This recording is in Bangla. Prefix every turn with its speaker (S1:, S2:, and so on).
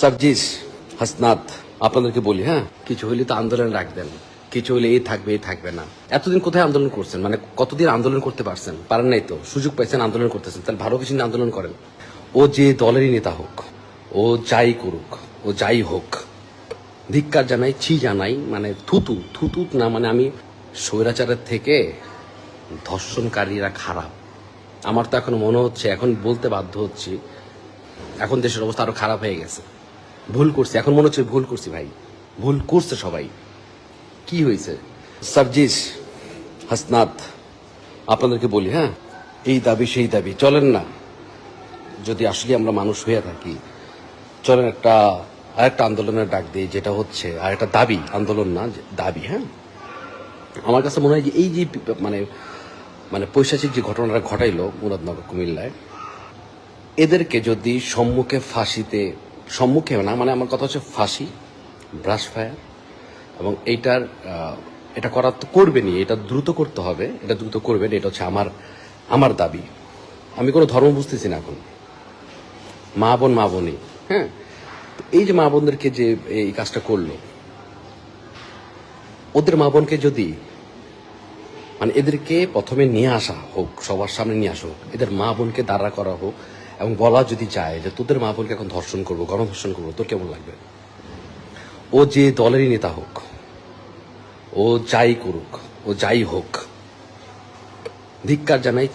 S1: সার্জিস হাসনাত, আপনাদেরকে বলি হ্যাঁ? কিছু হইলে তো আন্দোলন রাখবেন, কিছু হইলে এই থাকবে এই থাকবে না। এতদিন কোথায় আন্দোলন করছেন? মানে কতদিন আন্দোলন করতে পারছেন? পারেন নাই তো? সুযোগ পাইছেন আন্দোলন করতেছেন, তাহলে ভালো কিছু আন্দোলন করেন। ও যে দলেরই নেতা হোক, ও যাই করুক, ও যাই হোক, ধিক্কার জানাই, ছি জানাই মানে থুতু থুতু না মানে আমি স্বৈরাচারের থেকে ধর্ষণকারীরা খারাপ। আমার তো এখন মনে হচ্ছে, এখন বলতে বাধ্য হচ্ছি, এখন দেশের অবস্থা আরও খারাপ হয়ে গেছে। ভুল করছি, এখন মনে হচ্ছে ভুল করছি ভাই। ভুল করছে সবাই। কি হয়েছে? সার্জিস হাসনাত, আপনাদেরকে বলি হ্যাঁ? এই দাবি, সেই দাবি, চলেন না। যদি আসলে আমরা মানুষ হয়ে থাকি, চলেন একটা, আরেকটা আন্দোলনের ডাক দিই, যেটা হচ্ছে, আর একটা দাবি, আন্দোলন না দাবি হ্যাঁ? আমার কাছে মনে হয় যে এই যে মানে মানে পৈশাচিক যে ঘটনাটা ঘটাইলো মুরাদনগর কুমিল্লায়, এদেরকে যদি সম্মুখে ফাঁসিতে সম্মুখে না মানে আমার কথা হচ্ছে ফাঁসি ব্রাশ ফায়ার এবং এইটার এটা করার তো করবেনই, এটা দ্রুত করতে হবে, এটা দ্রুত করবেন, এটা হচ্ছে আমার আমার দাবি। আমি কোনো ধর্ম বুঝতেছি না এখন। মা বোন, মা বোনই হ্যাঁ? এই যে মা বোনদেরকে যে এই কাজটা করল, ওদের মা বোনকে যদি মানে এদেরকে প্রথমে নিয়ে আসা হোক, সবার সামনে নিয়ে আসা হোক, এদের মা বোনকে দাঁড়া করা হোক এবং বলা যদি যায় যে তোদের মা বোনকে এখন ধর্ষণ করব, গণধর্ষণ করব, তোর কেমন লাগবে? ও যে দলেরই নেতা হোক, ও যাই করুক, ও যাই হোক, ধিক্কার জানাই